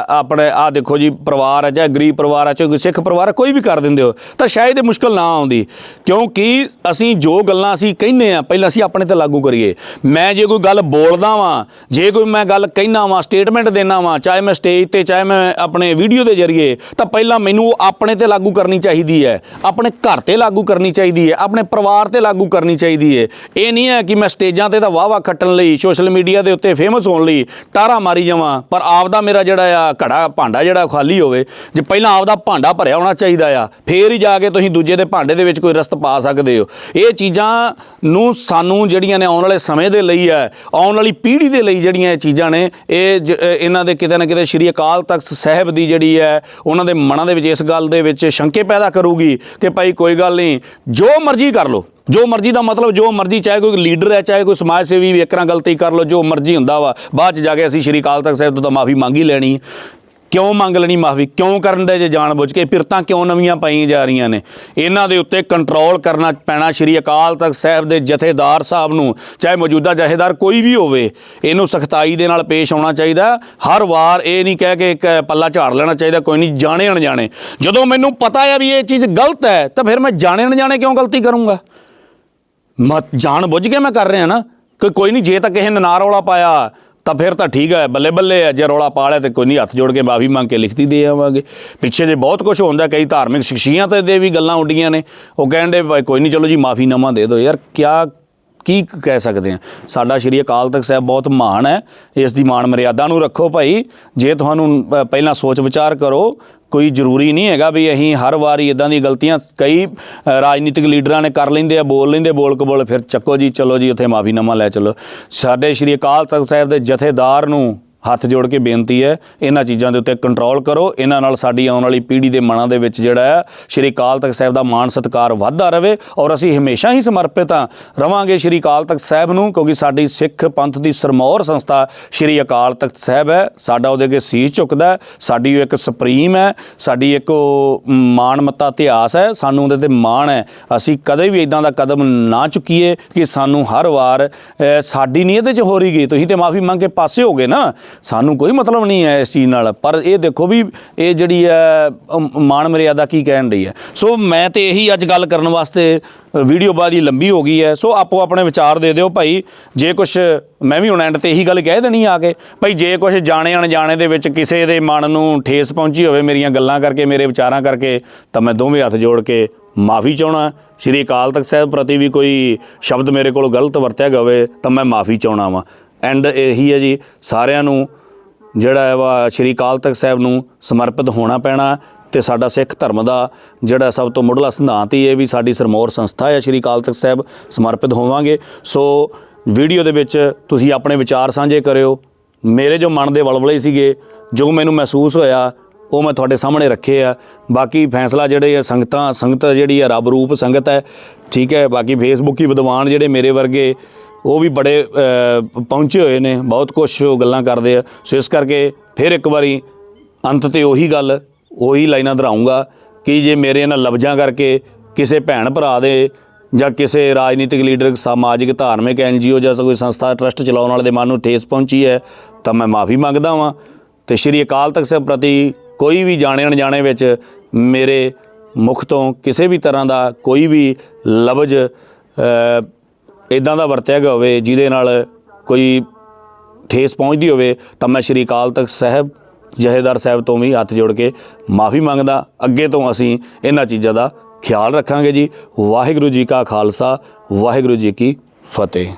ਆਪਣੇ, ਆਹ ਦੇਖੋ ਜੀ, ਪਰਿਵਾਰ ਹੈ, ਚਾਹੇ ਗਰੀਬ ਪਰਿਵਾਰ ਹੈ, ਚਾਹੇ ਸਿੱਖ ਪਰਿਵਾਰ ਹੈ, ਕੋਈ ਵੀ ਕਰ ਦਿੰਦੇ ਹੋ, ਤਾਂ ਸ਼ਾਇਦ ਇਹ ਮੁਸ਼ਕਲ ਨਾ ਆਉਂਦੀ, ਕਿਉਂਕਿ ਅਸੀਂ ਜੋ ਗੱਲਾਂ ਅਸੀਂ ਕਹਿੰਦੇ ਆ ਪਹਿਲਾਂ ਅਸੀਂ ਆਪਣੇ ਤੇ ਲਾਗੂ ਕਰੀਏ। ਮੈਂ ਜੇ ਕੋਈ ਗੱਲ ਬੋਲਦਾ ਵਾਂ, ਜੇ ਕੋਈ ਮੈਂ ਗੱਲ ਕਹਿਣਾ ਵਾਂ ਸਟੇਟਮੈਂਟ ਦੇਣਾ ਵਾਂ, ਚਾਹੇ ਮੈਂ ਸਟੇਜ ਤੇ, ਚਾਹੇ ਮੈਂ ਆਪਣੇ ਵੀਡੀਓ ਦੇ ਜ਼ਰੀਏ, ਤਾਂ ਪਹਿਲਾਂ ਮੈਨੂੰ ਉਹ ਆਪਣੇ ਤੇ ਲਾਗੂ ਕਰਨੀ ਚਾਹੀਦੀ ਹੈ। ਆਪਣੇ ਘਰ ਤੇ ਲਾਗੂ ਕਰਨੀ ਚਾਹੀਦੀ ਹੈ, ਆਪਣੇ ਪਰਿਵਾਰ ਤੇ ਲਾਗੂ ਕਰਨੀ ਚਾਹੀਦੀ ਹੈ। ਇਹ ਨਹੀਂ ਹੈ ਕਿ ਮੈਂ ਸਟੇਜਾਂ ਤੇ ਤਾਂ ਵਾਹ-ਵਾਹ ਖੱਟਣ ਲਈ ਸੋਸ਼ਲ ਮੀਡੀਆ ਦੇ ਉੱਤੇ ਫੇਮਸ ਹੋਣ ਲਈ ਟਾਰਾ ਮਾਰੀ ਜਾਵਾਂ, ਪਰ ਆਪ ਦਾ ਮੇਰਾ ਜਿਹੜਾ ਆ ਘੜਾ ਭਾਂਡਾ ਜਿਹੜਾ ਖਾਲੀ ਹੋਵੇ, ਜੇ ਪਹਿਲਾਂ ਆਪਦਾ ਭਾਂਡਾ ਭਰਿਆ ਹੋਣਾ ਚਾਹੀਦਾ ਆ, ਫੇਰ ਹੀ ਜਾ ਕੇ ਤੁਸੀਂ ਦੂਜੇ ਦੇ ਭਾਂਡੇ ਦੇ ਵਿੱਚ ਕੋਈ ਰਸਤ ਪਾ ਸਕਦੇ ਹੋ। ਇਹ ਚੀਜ਼ਾਂ ਨੂੰ ਸਾਨੂੰ ਜਿਹੜੀਆਂ ਨੇ ਆਉਣ ਵਾਲੇ ਸਮੇਂ ਦੇ ਲਈ ਹੈ, ਆਉਣ ਵਾਲੀ ਪੀੜ੍ਹੀ ਦੇ ਲਈ ਜਿਹੜੀਆਂ ਇਹ ਚੀਜ਼ਾਂ ਨੇ, ਇਹ ਜ- ਇਹਨਾਂ ਦੇ ਕਿਤੇ ਨਾ ਕਿਤੇ ਸ਼੍ਰੀ ਅਕਾਲ ਤਖਤ ਸਾਹਿਬ ਦੀ ਜਿਹੜੀ ਹੈ, ਉਹਨਾਂ ਦੇ ਮਨਾਂ ਦੇ ਵਿੱਚ, ਇਸ ਗੱਲ ਦੇ ਵਿੱਚ ਸ਼ੰਕੇ ਪੈਦਾ ਕਰੂਗੀ ਕਿ ਭਾਈ ਕੋਈ ਗੱਲ ਨਹੀਂ, ਜੋ ਮਰਜ਼ੀ ਕਰ ਲਓ। ਜੋ ਮਰਜ਼ੀ ਦਾ ਮਤਲਬ, ਜੋ ਮਰਜ਼ੀ ਚਾਹੇ ਕੋਈ ਲੀਡਰ ਹੈ, ਚਾਹੇ ਕੋਈ ਸਮਾਜ ਸੇਵੀ ਵੀ ਇੱਕਰਾਂ ਗਲਤੀ ਕਰ ਲਓ, ਜੋ ਮਰਜ਼ੀ ਹੁੰਦਾ ਵਾ। ਬਾਅਦ ਚ ਜਾ ਕੇ ਅਸੀਂ ਸ਼੍ਰੀ ਅਕਾਲ ਤਖਤ ਸਾਹਿਬ ਤੋਂ ਤਾਂ ਮਾਫੀ ਮੰਗੀ ਲੈਣੀ ਕਿਉਂ ਮੰਗ ਲੈਣੀ ਮਾਫੀ? ਕਿਉਂ ਕਰਨ ਦੇ ਜੇ ਜਾਣ ਬੁੱਝ ਕੇ? ਪਿਰਤਾਂ ਕਿਉਂ ਨਵੀਆਂ ਪਾਈਆਂ ਜਾ ਰਹੀਆਂ ਨੇ? ਇਹਨਾਂ ਦੇ ਉੱਤੇ ਕੰਟਰੋਲ ਕਰਨਾ ਪੈਣਾ ਸ਼੍ਰੀ ਅਕਾਲ ਤਖਤ ਸਾਹਿਬ ਦੇ ਜਥੇਦਾਰ ਸਾਹਿਬ ਨੂੰ, ਚਾਹੇ ਮੌਜੂਦਾ ਜਥੇਦਾਰ ਕੋਈ ਵੀ ਹੋਵੇ, ਇਹਨੂੰ ਸਖਤਾਈ ਦੇ ਨਾਲ ਪੇਸ਼ ਆਉਣਾ ਚਾਹੀਦਾ। ਹਰ ਵਾਰ ਇਹ ਨਹੀਂ ਕਹਿ ਕੇ ਇੱਕ ਪੱਲਾ ਝਾੜ ਲੈਣਾ ਚਾਹੀਦਾ, ਕੋਈ ਨਹੀਂ, ਜਾਣੇ ਅਣਜਾਣੇ। ਜਦੋਂ ਮੈਨੂੰ ਪਤਾ ਹੈ ਵੀ ਇਹ ਚੀਜ਼ ਗਲਤ ਹੈ, ਤਾਂ ਫਿਰ ਮੈਂ ਜਾਣੇ ਅਣਜਾਣੇ ਕਿਉਂ ਗਲਤੀ ਕਰੂੰਗਾ? ਮੈਂ ਜਾਣ ਬੁੱਝ ਕੇ ਮੈਂ ਕਰ ਰਿਹਾ ਨਾ। ਕਿ ਕੋਈ ਨਹੀਂ, ਜੇ ਤਾਂ ਕਿਸੇ ਨੇ ਨਾ ਰੌਲਾ ਪਾਇਆ ਤਾਂ ਫਿਰ ਤਾਂ ਠੀਕ ਹੈ ਬੱਲੇ ਬੱਲੇ ਹੈ, ਜੇ ਰੌਲਾ ਪਾ ਲਿਆ ਤੇ ਕੋਈ ਨਹੀਂ, ਹੱਥ ਜੋੜ ਕੇ ਮਾਫੀ ਮੰਗ ਕੇ ਲਿਖਤੀ ਦੇ ਆਵਾਂਗੇ। ਪਿੱਛੇ ਜੇ ਬਹੁਤ ਕੁਝ ਹੁੰਦਾ, ਕਈ ਧਾਰਮਿਕ ਸ਼ਖਸੀਅਤ ਦੇ ਵੀ ਗੱਲਾਂ ਉੱਡੀਆਂ ਨੇ, ਉਹ ਕਹਿੰਦੇ ਭਾਈ ਕੋਈ ਨਹੀਂ, ਚਲੋ ਜੀ, ਮਾਫੀ ਨਮਾ ਦੇ ਦਿਓ। ਯਾਰ, ਕਿਆ, ਕੀ ਕਹਿ ਸਕਦੇ ਆ ਸਾਡਾ ਸ਼੍ਰੀ ਅਕਾਲ ਤਖਤ ਸਾਹਿਬ ਬਹੁਤ ਮਹਾਨ ਹੈ, ਇਸ ਦੀ ਮਾਣ ਮਰਿਆਦਾ ਨੂੰ ਰੱਖੋ ਭਾਈ। ਜੇ ਤੁਹਾਨੂੰ ਪਹਿਲਾਂ ਸੋਚ ਵਿਚਾਰ ਕਰੋ ਕੋਈ ਜ਼ਰੂਰੀ ਨਹੀਂ ਹੈਗਾ ਵੀ ਅਸੀਂ ਹਰ ਵਾਰੀ ਇਦਾਂ ਦੀ ਗਲਤੀਆਂ ਕਈ ਰਾਜਨੀਤਿਕ ਲੀਡਰਾਂ ਨੇ ਕਰ ਲੈਂਦੇ ਆ, ਬੋਲ ਲੈਂਦੇ ਬੋਲ ਕਬੋਲ, ਫਿਰ ਚੱਕੋ ਜੀ, ਚਲੋ ਜੀ, ਉੱਥੇ ਮਾਫੀਨਾਮਾ ਲੈ ਚਲੋ। ਸਾਡੇ ਸ਼੍ਰੀ ਅਕਾਲ ਤਖਤ ਸਾਹਿਬ ਦੇ ਜਥੇਦਾਰ ਨੂੰ ਹੱਥ ਜੋੜ ਕੇ ਬੇਨਤੀ ਹੈ, ਇਹਨਾਂ ਚੀਜ਼ਾਂ ਦੇ ਉੱਤੇ ਕੰਟਰੋਲ ਕਰੋ। ਇਹਨਾਂ ਨਾਲ ਸਾਡੀ ਆਉਣ ਵਾਲੀ ਪੀੜ੍ਹੀ ਦੇ ਮਨਾਂ ਦੇ ਵਿੱਚ ਜਿਹੜਾ ਹੈ, ਸ਼੍ਰੀ ਅਕਾਲ ਤਖਤ ਸਾਹਿਬ ਦਾ ਮਾਣ ਸਤਿਕਾਰ ਵੱਧਦਾ ਰਹੇ ਔਰ ਅਸੀਂ ਹਮੇਸ਼ਾ ਹੀ ਸਮਰਪਿਤ ਹਾਂ। ਰਵਾਂਗੇ ਸ਼੍ਰੀ ਅਕਾਲ ਤਖਤ ਸਾਹਿਬ ਨੂੰ, ਕਿਉਂਕਿ ਸਾਡੀ ਸਿੱਖ ਪੰਥ ਦੀ ਸਰਮੌਰ ਸੰਸਥਾ ਸ਼੍ਰੀ ਅਕਾਲ ਤਖਤ ਸਾਹਿਬ ਹੈ। ਸਾਡਾ ਉਹਦੇ ਅੱਗੇ ਸੀਸ ਝੁਕਦਾ ਸਾਡੀ ਉਹ ਇੱਕ ਸੁਪਰੀਮ ਹੈ। ਸਾਡੀ ਇੱਕ ਉਹ ਮਾਣ ਮੱਤਾ ਇਤਿਹਾਸ ਹੈ। ਸਾਨੂੰ ਉਹਦੇ ਤੇ ਮਾਣ ਹੈ। ਅਸੀਂ ਕਦੇ ਵੀ ਇਦਾਂ ਦਾ ਕਦਮ ਨਾ ਚੁੱਕੀਏ ਕਿ ਸਾਨੂੰ ਹਰ ਵਾਰ ਸਾਡੀ ਨਹੀਂ ਇਹਦੇ ਚ ਹੋ ਰਹੀ ਗਈ। ਤੁਸੀਂ ਤੇ ਮਾਫੀ ਮੰਗ ਕੇ ਪਾਸੇ ਹੋ ਗਏ ਨਾ। ਸਾਨੂੰ ਕੋਈ ਮਤਲਬ ਨਹੀਂ ਹੈ ਇਸ ਚੀਜ਼ ਨਾਲ। ਪਰ ਇਹ ਦੇਖੋ ਵੀ ਇਹ ਜਿਹੜੀ ਹੈ ਅਮ, ਮਾਣ ਮਰਿਆਦਾ ਕੀ ਕਹਿਣ ਰਹੀ ਹੈ। ਸੋ ਮੈਂ ਤੇ ਇਹੀ ਅੱਜ ਗੱਲ ਕਰਨ ਵਾਸਤੇ ਵੀਡੀਓ ਬਾਦੀ ਲੰਬੀ ਹੋ ਗਈ ਹੈ। ਸੋ ਆਪੋ ਆਪਣੇ ਵਿਚਾਰ ਦੇ ਦਿਓ ਭਾਈ। ਜੇ ਕੁਝ ਮੈਂ ਵੀ ਹੁਣ ਐਂਡ ਤੇ ਇਹੀ ਗੱਲ ਕਹਿ ਦੇਣੀ ਆ ਕੇ ਭਾਈ ਜੇ ਕੁਝ ਜਾਣੇ ਅਣਜਾਣੇ ਦੇ ਵਿੱਚ ਕਿਸੇ ਦੇ ਮਨ ਨੂੰ ਠੇਸ ਪਹੁੰਚੀ ਹੋਵੇ ਮੇਰੀਆਂ ਗੱਲਾਂ ਕਰਕੇ ਮੇਰੇ ਵਿਚਾਰਾਂ ਕਰਕੇ ਤਾਂ ਮੈਂ ਦੋਵੇਂ ਹੱਥ ਜੋੜ ਕੇ ਮਾਫੀ ਚਾਹਣਾ ਸ਼੍ਰੀ ਅਕਾਲ ਤਖਤ ਸਾਹਿਬ ਪ੍ਰਤੀ ਵੀ ਕੋਈ ਸ਼ਬਦ ਮੇਰੇ ਕੋਲ ਗਲਤ ਵਰਤਿਆ ਗਿਆ ਹੋਵੇ ਤਾਂ ਮੈਂ ਮਾਫੀ ਚਾਹਣਾ ਵਾਂ। ਐਂਡ ਇਹੀ ਹੈ ਜੀ, ਸਾਰਿਆਂ ਨੂੰ ਜਿਹੜਾ ਹੈ ਵਾ ਸ਼੍ਰੀ ਅਕਾਲ ਤਖਤ ਸਾਹਿਬ ਨੂੰ ਸਮਰਪਿਤ ਹੋਣਾ ਪੈਣਾ ਤੇ ਸਾਡਾ ਸਿੱਖ ਧਰਮ ਦਾ ਜਿਹੜਾ ਸਭ ਤੋਂ ਮੁੱਢਲਾ ਸਿਧਾਂਤ ਹੀ ਇਹ ਵੀ ਸਾਡੀ ਸਰਮੌਰ ਸੰਸਥਾ ਹੈ, ਸ਼੍ਰੀ ਅਕਾਲ ਤਖਤ ਸਾਹਿਬ ਸਮਰਪਿਤ ਹੋਵਾਂਗੇ। ਸੋ ਵੀਡੀਓ ਦੇ ਵਿੱਚ ਤੁਸੀਂ ਆਪਣੇ ਵਿਚਾਰ ਸਾਂਝੇ ਕਰਿਓ। ਮੇਰੇ ਜੋ ਮਨ ਦੇ ਵਲਵਲੇ ਸੀਗੇ, ਜੋ ਮੈਨੂੰ ਮਹਿਸੂਸ ਹੋਇਆ, ਉਹ ਮੈਂ ਤੁਹਾਡੇ ਸਾਹਮਣੇ ਰੱਖੇ ਆ। ਬਾਕੀ ਫੈਸਲਾ ਜਿਹੜੇ ਆ, ਸੰਗਤਾਂ, ਸੰਗਤ ਜਿਹੜੀ ਆ, ਰੱਬ ਰੂਪ ਸੰਗਤ ਹੈ, ਠੀਕ ਹੈ। ਬਾਕੀ ਫੇਸਬੁੱਕੀ ਵਿਦਵਾਨ ਜਿਹੜੇ ਮੇਰੇ ਵਰਗੇ ਉਹ ਵੀ ਬੜੇ ਪਹੁੰਚੇ ਹੋਏ ਨੇ, ਬਹੁਤ ਕੁਝ ਗੱਲਾਂ ਕਰਦੇ ਆ। ਸੋ ਇਸ ਕਰਕੇ ਫਿਰ ਇੱਕ ਵਾਰੀ ਅੰਤ ਤੇ ਉਹੀ ਗੱਲ, ਉਹੀ ਲਾਈਨਾਂ ਦੁਹਰਾਉਂਗਾ ਕਿ ਜੇ ਮੇਰੇ ਨਾਲ ਲਫ਼ਜ਼ਾਂ ਕਰਕੇ ਕਿਸੇ ਭੈਣ ਭਰਾ ਦੇ ਜਾਂ ਕਿਸੇ ਰਾਜਨੀਤਿਕ ਲੀਡਰ, ਸਮਾਜਿਕ, ਧਾਰਮਿਕ ਐਨਜੀਓ ਜਾਂ ਕੋਈ ਸੰਸਥਾ, ਟਰਸਟ ਚਲਾਉਣ ਵਾਲੇ ਦੇ ਮਨ ਨੂੰ ਠੇਸ ਪਹੁੰਚੀ ਹੈ, ਤਾਂ ਮੈਂ ਮਾਫੀ ਮੰਗਦਾ ਵਾਂ। ਤੇ ਸ਼੍ਰੀ ਅਕਾਲ ਤਖਤ ਸਾਹਿਬ ਪ੍ਰਤੀ ਕੋਈ ਵੀ ਜਾਣੇ ਅਣਜਾਣੇ ਵਿੱਚ ਮੇਰੇ ਮੁਖ ਤੋਂ ਕਿਸੇ ਵੀ ਤਰ੍ਹਾਂ ਦਾ ਕੋਈ ਵੀ ਲਫ਼ਜ਼ ਇਦਾਂ ਦਾ ਵਰਤਿਆ ਗਿਆ ਹੋਵੇ, ਜਿਹਦੇ ਨਾਲ ਕੋਈ ਠੇਸ ਪਹੁੰਚਦੀ ਹੋਵੇ, ਤਾਂ ਮੈਂ ਸ਼੍ਰੀ ਅਕਾਲ ਤਖਤ ਸਾਹਿਬ, ਜਹੇਦਾਰ ਸਾਹਿਬ ਤੋਂ ਵੀ ਹੱਥ ਜੋੜ ਕੇ ਮਾਫੀ ਮੰਗਦਾ। ਅੱਗੇ ਤੋਂ ਅਸੀਂ ਇਹਨਾਂ ਚੀਜ਼ਾਂ ਦਾ ਖਿਆਲ ਰੱਖਾਂਗੇ ਜੀ। ਵਾਹਿਗੁਰੂ ਜੀ ਕਾ ਖਾਲਸਾ, ਵਾਹਿਗੁਰੂ ਜੀ ਕੀ ਫਤਿਹ।